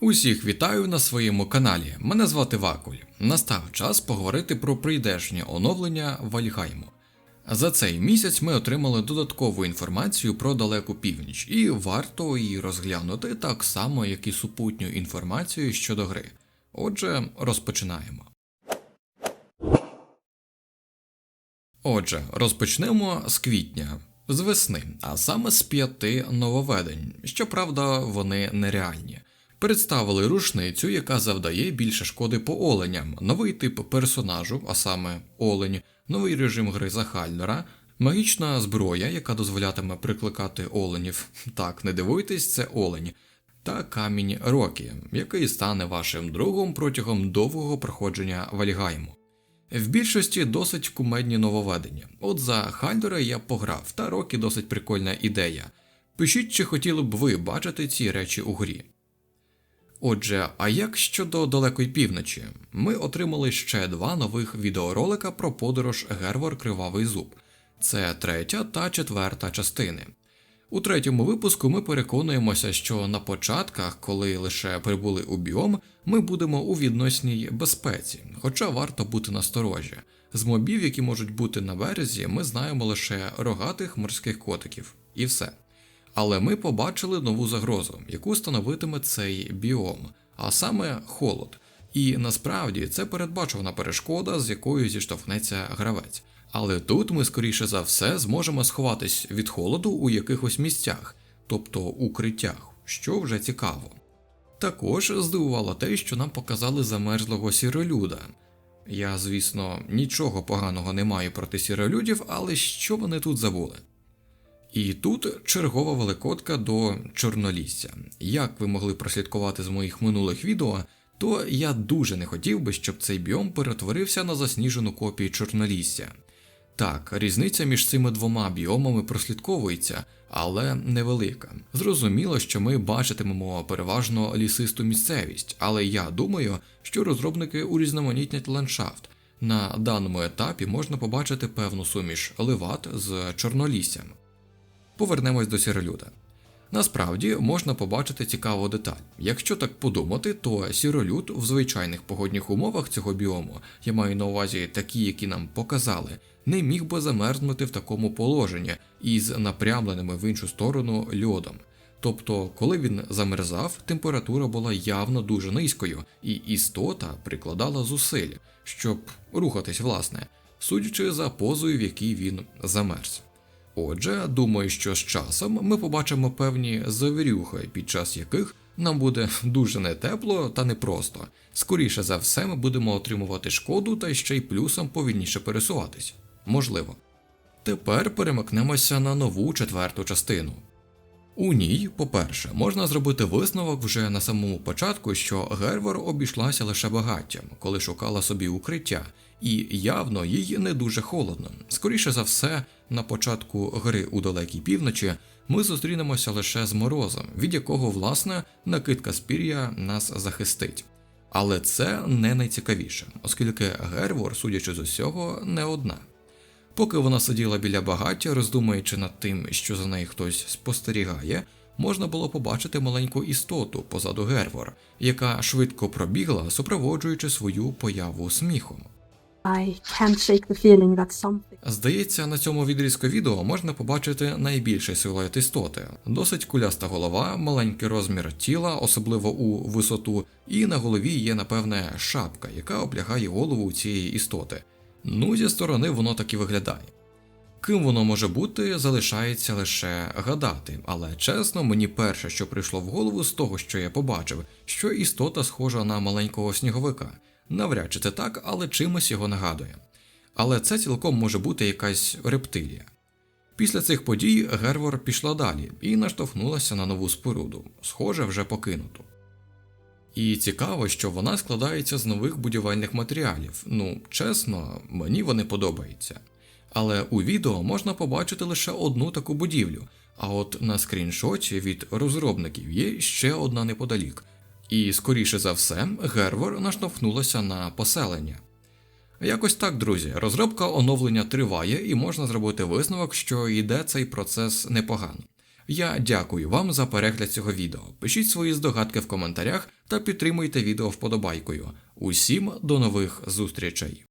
Усіх вітаю на своєму каналі. Мене звати Вакуль. Настав час поговорити про прийдешнє оновлення Вальгайму. За цей місяць ми отримали додаткову інформацію про далеку північ, і варто її розглянути так само, як і супутню інформацію щодо гри. Отже, розпочинаємо. Отже, розпочнемо з квітня, з весни, а саме з п'яти нововведень. Щоправда, вони нереальні. Представили рушницю, яка завдає більше шкоди по оленям, новий тип персонажу, а саме олень, новий режим гри за Хальдера, магічна зброя, яка дозволятиме прикликати оленів. Так, не дивуйтесь, це олень. Та камінь Рокі, який стане вашим другом протягом довгого проходження Вальгайму. В більшості досить кумедні нововведення. От за Хальдера я пограв, та Рокі досить прикольна ідея. Пишіть, чи хотіли б ви бачити ці речі у грі. Отже, а як щодо далекої півночі, ми отримали ще два нових відеоролика про подорож Гервор Кривавий Зуб. Це третя та четверта частини. У третьому випуску ми переконуємося, що на початках, коли лише прибули у біом, ми будемо у відносній безпеці, хоча варто бути насторожі. З мобів, які можуть бути на березі, ми знаємо лише рогатих морських котиків, і все. Але ми побачили нову загрозу, яку становитиме цей біом, а саме холод. І насправді це передбачувана перешкода, з якою зіштовхнеться гравець. Але тут ми, скоріше за все, зможемо сховатись від холоду у якихось місцях, тобто укриттях, що вже цікаво. Також здивувало те, що нам показали замерзлого сіролюда. Я, звісно, нічого поганого не маю проти сіролюдів, але що вони тут забули? І тут чергова великодка до Чорнолісся. Як ви могли прослідкувати з моїх минулих відео, то я дуже не хотів би, щоб цей біом перетворився на засніжену копію Чорнолісся. Так, різниця між цими двома біомами прослідковується, але невелика. Зрозуміло, що ми бачитимемо переважно лісисту місцевість, але я думаю, що розробники урізноманітнять ландшафт. На даному етапі можна побачити певну суміш ливат з чорноліссям. Повернемось до сіролюда. Насправді можна побачити цікаву деталь. Якщо так подумати, то сіролюд в звичайних погодних умовах цього біому, я маю на увазі такі, які нам показали, не міг би замерзнути в такому положенні із напрямленими в іншу сторону льодом. Тобто, коли він замерзав, температура була явно дуже низькою, і істота прикладала зусиль, щоб рухатись, власне, судячи за позою, в якій він замерз. Отже, думаю, що з часом ми побачимо певні завірюхи, під час яких нам буде дуже не тепло та непросто. Скоріше за все, ми будемо отримувати шкоду та ще й плюсом повільніше пересуватись. Можливо. Тепер перемикнемося на нову четверту частину. У ній, по-перше, можна зробити висновок вже на самому початку, що Гервор обійшлася лише багаттям, коли шукала собі укриття, і явно їй не дуже холодно. Скоріше за все, на початку гри у далекій півночі ми зустрінемося лише з морозом, від якого, власне, накидка спір'я нас захистить. Але це не найцікавіше, оскільки Гервор, судячи з усього, не одна. Поки вона сиділа біля багаття, роздумуючи над тим, що за нею хтось спостерігає, можна було побачити маленьку істоту позаду Гервор, яка швидко пробігла, супроводжуючи свою появу сміхом. I can't shake the feeling that something Здається, на цьому відрізку відео можна побачити найбільший силует істоти. Досить куляста голова, маленький розмір тіла, особливо у висоту, і на голові є, напевне, шапка, яка облягає голову цієї істоти. Ну, зі сторони воно так і виглядає. Ким воно може бути, залишається лише гадати, але чесно, мені перше, що прийшло в голову з того, що я побачив, що істота схожа на маленького сніговика. Навряд чи це так, але чимось його нагадує. Але це цілком може бути якась рептилія. Після цих подій Гервор пішла далі і наштовхнулася на нову споруду, схоже, вже покинуту. І цікаво, що вона складається з нових будівельних матеріалів. Ну, чесно, мені вони подобаються. Але у відео можна побачити лише одну таку будівлю, а от на скріншоті від розробників є ще одна неподалік. І, скоріше за все, Гервор наштовхнулася на поселення. Якось так, друзі, розробка оновлення триває, і можна зробити висновок, що йде цей процес непогано. Я дякую вам за перегляд цього відео. Пишіть свої здогадки в коментарях та підтримуйте відео вподобайкою. Усім до нових зустрічей!